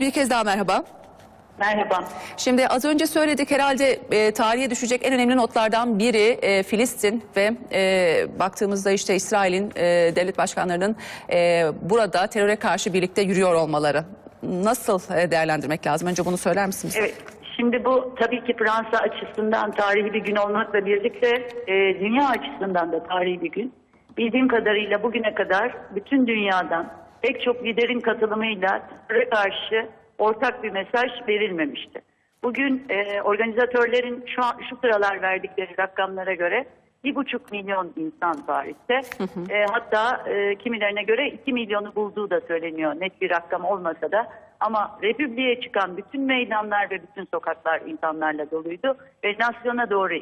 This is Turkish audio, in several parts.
Bir kez daha merhaba. Merhaba. Şimdi az önce söyledik herhalde e, tarihe düşecek en önemli notlardan biri e, Filistin ve e, baktığımızda işte İsrail'in e, devlet başkanlarının e, burada teröre karşı birlikte yürüyor olmaları. Nasıl e, değerlendirmek lazım? Önce bunu söyler misiniz? Evet. Şimdi bu tabii ki Fransa açısından tarihi bir gün olmakla birlikte e, dünya açısından da tarihi bir gün. Bildiğim kadarıyla bugüne kadar bütün dünyadan pek çok liderin katılımıyla teröre karşı ortak bir mesaj verilmemişti. Bugün e, organizatörlerin şu, an, şu sıralar verdikleri rakamlara göre bir buçuk milyon insan Paris'te. E, hatta e, kimilerine göre iki milyonu bulduğu da söyleniyor. Net bir rakam olmasa da. Ama Republik'e çıkan bütün meydanlar ve bütün sokaklar insanlarla doluydu. Ve nasyona doğru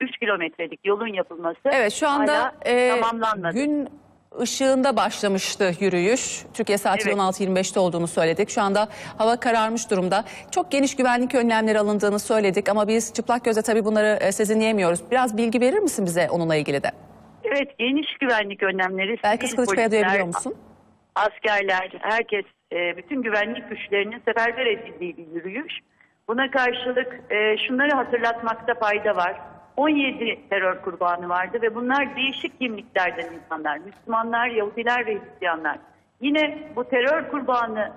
3 kilometrelik yolun yapılması Evet şu anda hala e, tamamlanmadı. gün ışığında başlamıştı yürüyüş. Türkiye saati Evet. 16.25'te olduğunu söyledik. Şu anda hava kararmış durumda. Çok geniş güvenlik önlemleri alındığını söyledik ama biz çıplak göze tabii bunları e, sezinleyemiyoruz. Biraz bilgi verir misin bize onunla ilgili de? Evet geniş güvenlik önlemleri. Sivil Kılıçkaya duyabiliyor musun? askerler, herkes, e, bütün güvenlik güçlerinin seferber edildiği bir yürüyüş. Buna karşılık e, şunları hatırlatmakta fayda var. 17 terör kurbanı vardı ve bunlar değişik kimliklerden insanlar. Müslümanlar, Yahudiler ve Hristiyanlar. Yine bu terör kurbanı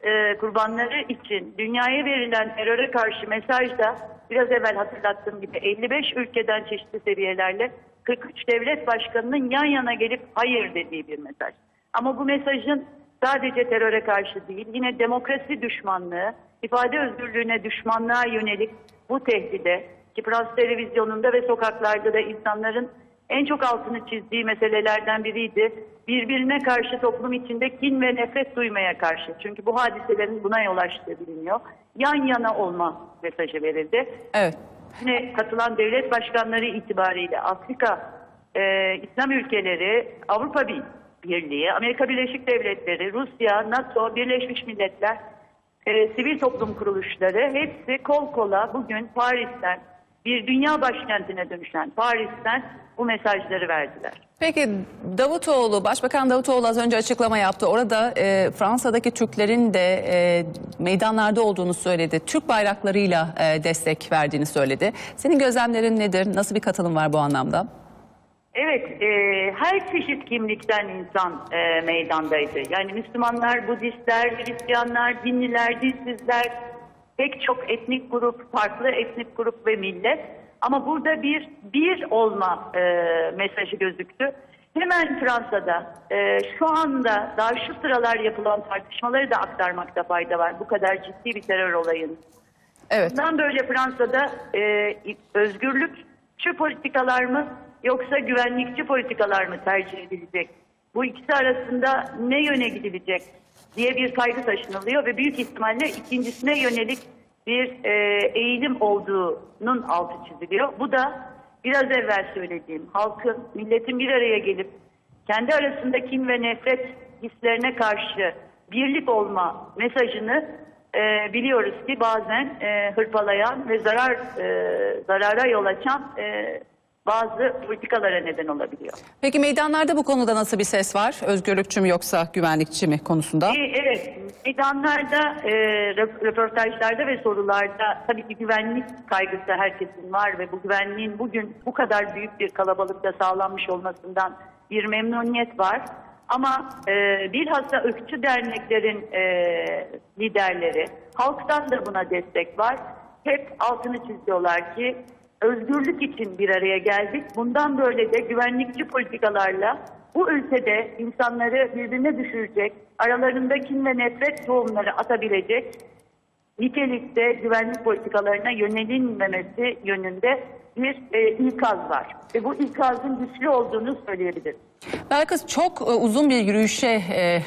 e, kurbanları için dünyaya verilen teröre karşı mesajda biraz evvel hatırlattığım gibi 55 ülkeden çeşitli seviyelerle 43 devlet başkanının yan yana gelip hayır dediği bir mesaj. Ama bu mesajın sadece teröre karşı değil, yine demokrasi düşmanlığı, ifade özgürlüğüne düşmanlığa yönelik bu tehdide ki Frans televizyonunda ve sokaklarda da insanların en çok altını çizdiği meselelerden biriydi. Birbirine karşı toplum içinde kin ve nefret duymaya karşı. Çünkü bu hadiselerin buna yol açtığı biliniyor. Yan yana olma mesajı verildi. Evet. Yine katılan devlet başkanları itibariyle Afrika, e, İslam ülkeleri, Avrupa Bir- Birliği, Amerika Birleşik Devletleri, Rusya, NATO, Birleşmiş Milletler, e, sivil toplum kuruluşları hepsi kol kola bugün Paris'ten bir dünya başkentine dönüşen Paris'ten bu mesajları verdiler. Peki Davutoğlu, Başbakan Davutoğlu az önce açıklama yaptı. Orada e, Fransa'daki Türklerin de e, meydanlarda olduğunu söyledi. Türk bayraklarıyla e, destek verdiğini söyledi. Senin gözlemlerin nedir? Nasıl bir katılım var bu anlamda? Evet, e, her çeşit kimlikten insan e, meydandaydı. Yani Müslümanlar, Budistler, Hristiyanlar, dinliler, dinsizler, pek çok etnik grup, farklı etnik grup ve millet. Ama burada bir bir olma e, mesajı gözüktü. Hemen Fransa'da e, şu anda daha şu sıralar yapılan tartışmaları da aktarmakta fayda var. Bu kadar ciddi bir terör olayın Evet. Bundan böyle Fransa'da e, özgürlükçü politikalar mı yoksa güvenlikçi politikalar mı tercih edilecek? Bu ikisi arasında ne yöne gidilecek diye bir kaygı taşınılıyor ve büyük ihtimalle ikincisine yönelik bir e, eğilim olduğunun altı çiziliyor. Bu da biraz evvel söylediğim halkın, milletin bir araya gelip kendi arasında kin ve nefret hislerine karşı birlik olma mesajını e, biliyoruz ki bazen e, hırpalayan ve zarar e, zarara yol açan e, bazı politikalara neden olabiliyor. Peki meydanlarda bu konuda nasıl bir ses var? Özgürlükçü mü yoksa güvenlikçi mi konusunda? E, evet, meydanlarda, e, röp- röportajlarda ve sorularda tabii ki güvenlik kaygısı herkesin var ve bu güvenliğin bugün bu kadar büyük bir kalabalıkta sağlanmış olmasından bir memnuniyet var. Ama e, bilhassa ırkçı derneklerin e, liderleri, halktan da buna destek var. Hep altını çiziyorlar ki özgürlük için bir araya geldik. Bundan böyle de güvenlikçi politikalarla bu ülkede insanları birbirine düşürecek, aralarında kin ve nefret tohumları atabilecek nitelikte güvenlik politikalarına yönelinmemesi yönünde bir e, ikaz var. Ve bu ikazın güçlü olduğunu söyleyebiliriz. Belkıs çok e, uzun bir yürüyüşe e,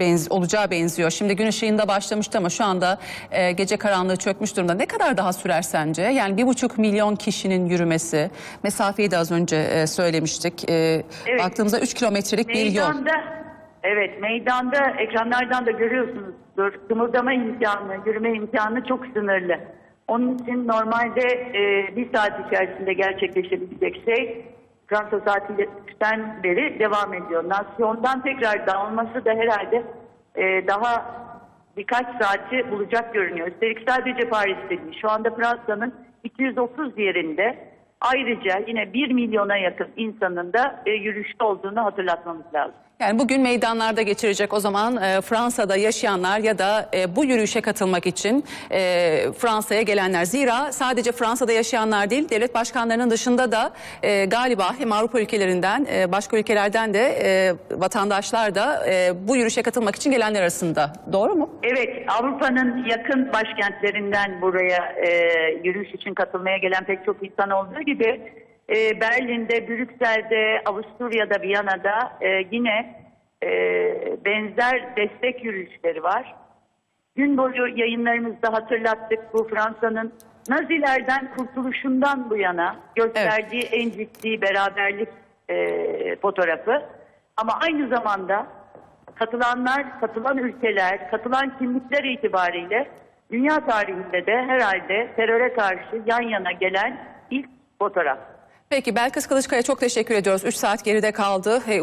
benz olacağı benziyor. Şimdi gün ışığında başlamıştı ama şu anda e, gece karanlığı çökmüş durumda. Ne kadar daha sürer sence? Yani bir buçuk milyon kişinin yürümesi, mesafeyi de az önce e, söylemiştik. E, Evet. Baktığımızda 3 kilometrelik bir yol. Evet meydanda ekranlardan da görüyorsunuzdur. Kımıldama imkanı, yürüme imkanı çok sınırlı. Onun için normalde e, bir saat içerisinde gerçekleşebilecek şey Fransa saatiyle 3'ten beri devam ediyor. Nasyondan tekrar dağılması da herhalde e, daha birkaç saati bulacak görünüyor. Üstelik sadece Paris'te değil. Şu anda Fransa'nın 230 yerinde ayrıca yine 1 milyona yakın insanın da e, yürüyüşte olduğunu hatırlatmamız lazım. Yani bugün meydanlarda geçirecek o zaman e, Fransa'da yaşayanlar ya da e, bu yürüyüşe katılmak için e, Fransa'ya gelenler. Zira sadece Fransa'da yaşayanlar değil devlet başkanlarının dışında da e, galiba hem Avrupa ülkelerinden e, başka ülkelerden de e, vatandaşlar da e, bu yürüyüşe katılmak için gelenler arasında. Doğru mu? Evet, Avrupa'nın yakın başkentlerinden buraya e, yürüyüş için katılmaya gelen pek çok insan olduğu gibi e, Berlin'de, Brüksel'de, Avusturya'da, Viyana'da e, yine e, benzer destek yürüyüşleri var. Gün boyu yayınlarımızda hatırlattık bu Fransa'nın Nazilerden kurtuluşundan bu yana gösterdiği en ciddi beraberlik e, fotoğrafı. Ama aynı zamanda katılanlar, katılan ülkeler, katılan kimlikler itibariyle dünya tarihinde de herhalde teröre karşı yan yana gelen ilk fotoğraf. Peki Belkıs Kılıçkaya çok teşekkür ediyoruz. 3 saat geride kaldı. E,